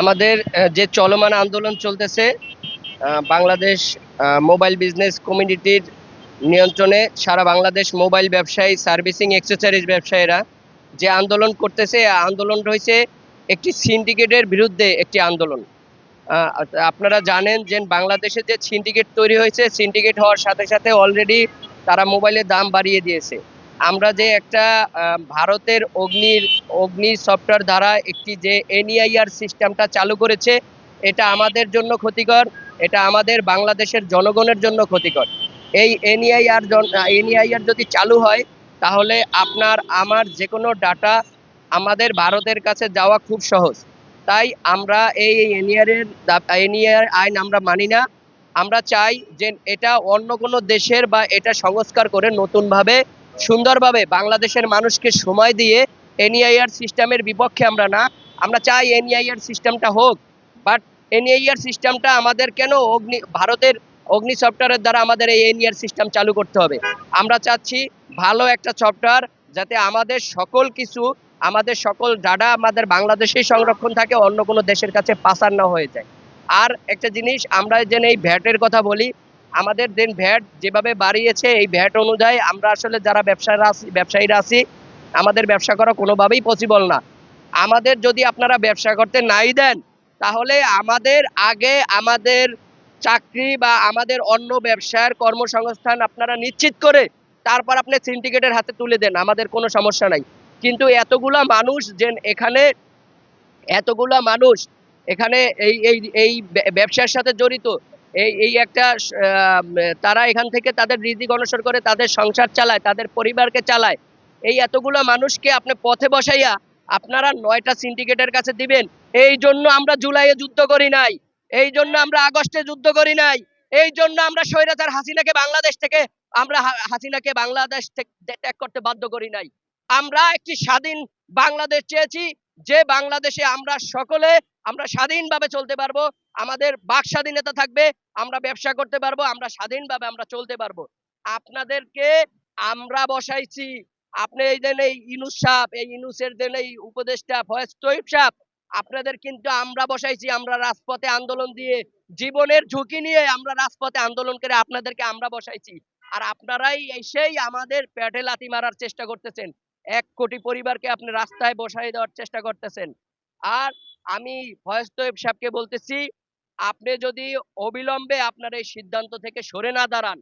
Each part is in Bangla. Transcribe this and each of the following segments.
আমাদের যে চলমান আন্দোলন চলতেছে বাংলাদেশ মোবাইল বিজনেস কমিউনিটির নিয়ন্ত্রণে সারা বাংলাদেশ মোবাইল ব্যবসায়ী, সার্ভিসিং অ্যাক্সেসরিজ ব্যবসায়ীরা যে আন্দোলন করতেছে আন্দোলন রয়েছে একটি সিন্ডিকেটের বিরুদ্ধে একটি আন্দোলন। আপনারা জানেন যে বাংলাদেশে যে সিন্ডিকেট তৈরি হয়েছে, সিন্ডিকেট হওয়ার সাথে সাথে অলরেডি তারা মোবাইলের দাম বাড়িয়ে দিয়েছে। আমরা যে একটা ভারতের অগ্নির, অগ্নি সফটওয়্যার দ্বারা একটি যে এনইআইআর সিস্টেমটা চালু করেছে, এটা আমাদের জন্য ক্ষতিকর, এটা আমাদের বাংলাদেশের জনগণের জন্য ক্ষতিকর। এই এনইআইআর এনইআইআর যদি চালু হয়, তাহলে আপনার, আমার যে কোনো ডাটা আমাদের ভারতের কাছে যাওয়া খুব সহজ। তাই আমরা এই এনইআর এর এনইআর আইন আমরা মানি না। আমরা চাই যে এটা অন্য কোনো দেশের বা এটা সংস্কার করে নতুনভাবে সুন্দরভাবে বাংলাদেশের মানুষকে সময় দিয়ে এনইআইআর সিস্টেমের বিপক্ষে আমরা না, আমরা চাই এনইআইআর সিস্টেমটা হোক। বাট এনইআইআর সিস্টেমটা আমাদের কেন অগ্নি, ভারতের অগ্নি সফটওয়্যারের দ্বারা আমাদের এই এনইআর সিস্টেম চালু করতে হবে? আমরা চাচ্ছি ভালো একটা সফটওয়্যার যাতে আমাদের সকল কিছু, আমাদের সকল ডাটা আমাদের বাংলাদেশেই সংরক্ষণ থাকে, অন্য কোনো দেশের কাছে পাচার না হয়ে যায়। আর একটা জিনিস, আমরা যেন এই ভ্যাটের কথা বলি আমাদের দেন ভ্যাট যেভাবে বাড়িয়েছে, এই ভ্যাট অনুযায়ী আমরা আসলে যারা ব্যবসায়ীরা আছি ব্যবসায়ীরা আছি, আমাদের ব্যবসা করা কোনোভাবেই পসিবল না। আমাদের যদি আপনারা ব্যবসা করতে নাই দেন, তাহলে আমাদের আগে আমাদের চাকরি বা আমাদের অন্য ব্যবসার কর্মসংস্থান আপনারা নিশ্চিত করে তারপর আপনি সিন্ডিকেটের হাতে তুলে দেন, আমাদের কোনো সমস্যা নাই। কিন্তু এতগুলা মানুষ যে এখানে, এতগুলা মানুষ এখানে এই এই এই ব্য- ব্যবসার সাথে জড়িত এই এই একটা তারা এখান থেকে তাদের রিজিক অনসর করে, তাদের সংসার চালায়, তাদের পরিবারকে চালায়। এই এতগুলো মানুষকে আপনি পথে বসাইয়া আপনারা নয়টা সিন্ডিকেটের কাছে দিবেন। এই জন্য আমরা জুলাইয়ে যুদ্ধ করি নাই। এই জন্য আমরা আগস্টে যুদ্ধ করি নাই। এই জন্য আমরা স্বৈরাচার হাসিনাকে বাংলাদেশ থেকে, আমরা হাসিনাকে বাংলাদেশ থেকে ত্যাগ করতে বাধ্য করি নাই। আমরা একটি স্বাধীন বাংলাদেশ চেয়েছি। যে বাংলাদেশে আমরা সকলে আমরা স্বাধীনভাবে চলতে পারব, আমাদের বাক স্বাধীনতা থাকবে, আমরা ব্যবসা করতে পারব, আমরা স্বাধীনভাবে আমরা চলতে পারব। আপনাদেরকে আমরা বসাইছি। আপনি এই দেন এই ইনুস সাপ এই ইনুসের দেন এই উপদেষ্টা ফয়েজ তৈব সাপ আপনাদের কিন্তু আমরা বসাইছি, আমরা রাজপথে আন্দোলন দিয়ে, জীবনের ঝুঁকি নিয়ে আমরা রাজপথে আন্দোলন করে আপনাদেরকে আমরা বসাইছি। আর আপনারাই এসেই আমাদের পেটে লাথি মারার চেষ্টা করতেছেন। এক কোটি পরিবারকে আপনি রাস্তায় বসাই দেওয়ার চেষ্টা করতেছেন। আর আমি ফয়েজ তৈব সাহেবকে বলতেছি, আপনি যদি অবিলম্বে আপনার এই সিদ্ধান্ত থেকে সরে না দাঁড়ান,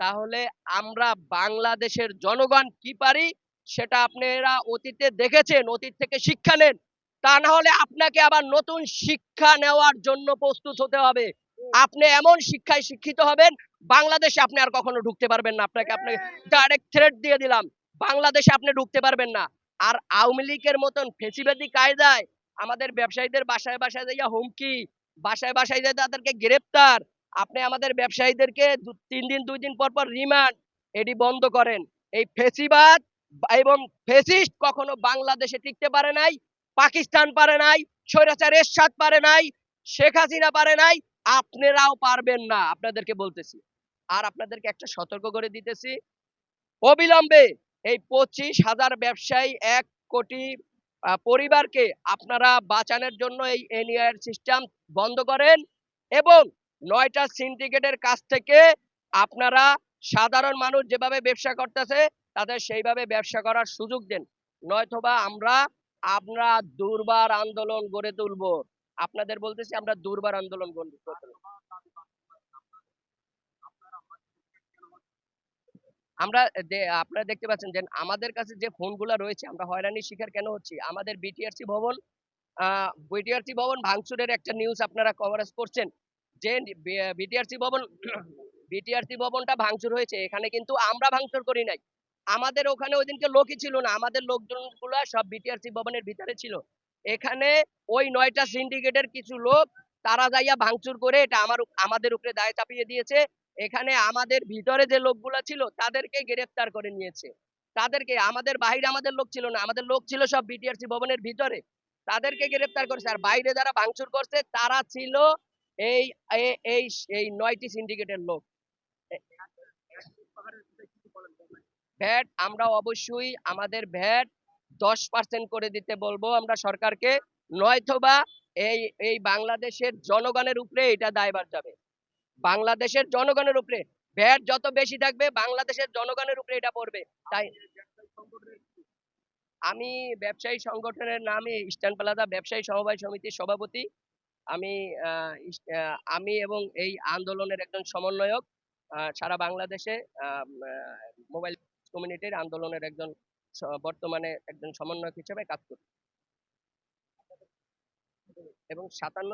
তাহলে আমরা বাংলাদেশের জনগণ কি পারি সেটা আপনারা অতীতে দেখেছেন, অতীত থেকে শিক্ষা নেন। তা না হলে আপনাকে আবার নতুন শিক্ষা নেওয়ার জন্য প্রস্তুত হতে হবে। আপনি এমন শিক্ষায় শিক্ষিত হবেন, বাংলাদেশে আপনি আর কখনো ঢুকতে পারবেন না। আপনাকে আপনাকে ডাইরেক্ট থ্রেট দিয়ে দিলাম, বাংলাদেশে আপনি ঢুকতে পারবেন না। আর আওয়ামী লীগের মতন ফেসিবাদী কায়দায় আমাদের ব্যবসায়ীদের বাসায় বাসায় যাইয়া হুমকি, বাসায় বাসায় যাই তাদেরকে গ্রেপ্তার। আপনি আমাদের ব্যবসায়ীদেরকে তিন দিন, দুই দিন পর পর রিমান্ড এটি বন্ধ করেন। এই ফেসিবাদ এবং ফেসিস্ট কখনো বাংলাদেশে টিকতে পারে নাই, পাকিস্তান পারে নাই, স্বৈরাচার এরশাদ পারে নাই, শেখ হাসিনা পারে নাই, আপনারাও পারবেন না, আপনাদেরকে বলতেছি। আর আপনাদেরকে একটা সতর্ক করে দিতেছি, অবিলম্বে এই পঁচিশ হাজার ব্যবসায়ী এক কোটি পরিবারকে আপনারা বাঁচানোর জন্য এই এনইআর সিস্টেম বন্ধ করেন এবং নয়টা সিন্ডিকেটের কাছ থেকে আপনারা সাধারণ মানুষ যেভাবে ব্যবসা করতেছে, তাদের সেইভাবে ব্যবসা করার সুযোগ দেন। নয়তোবা আমরা আমরা দুর্বার আন্দোলন গড়ে তুলবো। আপনাদের বলতেছি, আমরা দুর্বার আন্দোলন গড়ে তুলবো। আমরা আপনারা দেখতে পাচ্ছেন যে আমাদের কাছে যে ফোনগুলো রয়েছে, আমরা হয়রানির শিকার কেন হচ্ছি? আমাদের বিটিআরসি ভবন বিটিআরসি ভবন ভাঙচুরের একটা নিউজ আপনারা কভারেজ করছেন যে বিটিআরসি ভবন বিটিআরসি ভবনটা ভাঙচুর হয়েছে। এখানে কিন্তু আমরা ভাঙচুর করি নাই। আমাদের ওখানে ওইদিনকে লোকই ছিল না। আমাদের লোকজনগুলো সব বিটিআরসি ভবনের ভিতরে ছিল। এখানে ওই নয়টা সিন্ডিকেটের কিছু লোক, তারা যাইয়া ভাঙচুর করে এটা আমার, আমাদের উপরে দায় চাপিয়ে দিয়েছে। এখানে আমাদের ভিতরে যে লোকগুলা ছিল তাদেরকে গ্রেফতার করে নিয়েছে। তাদেরকে, আমাদের বাইরে আমাদের লোক ছিল না, আমাদের লোক ছিল সব বিটিআরসি ভবনের ভিতরে। তাদেরকে গ্রেফতার করেছে। আর বাইরে যারা ভাঙচুর করছে, তারা ছিল এই এই এই নয়টি সিন্ডিকেটের লোক। ভ্যাট আমরা অবশ্যই, আমাদের ভ্যাট দশ পার্সেন্ট করে দিতে বলব আমরা সরকারকে। নয়তোবা এই এই বাংলাদেশের জনগণের উপরে এটা দায়ভার যাবে। বাংলাদেশের জনগণের উপরে। ভ্যাট যত বেশি থাকবে, বাংলাদেশের জনগণের উপরে এটা পড়বে। তাই আমি ব্যবসায়ী সংগঠনের নামে ইস্টার্ন প্লাজা, ব্যবসায়ী সমবায় সমিতির সভাপতি। আমি আমি এবং এই আন্দোলনের একজন সমন্বয়ক সারা বাংলাদেশে মোবাইল কমিউনিটির আন্দোলনের একজন বর্তমানে একজন সমন্বয়ক হিসেবে কাজ করি। এবং সাতান্ন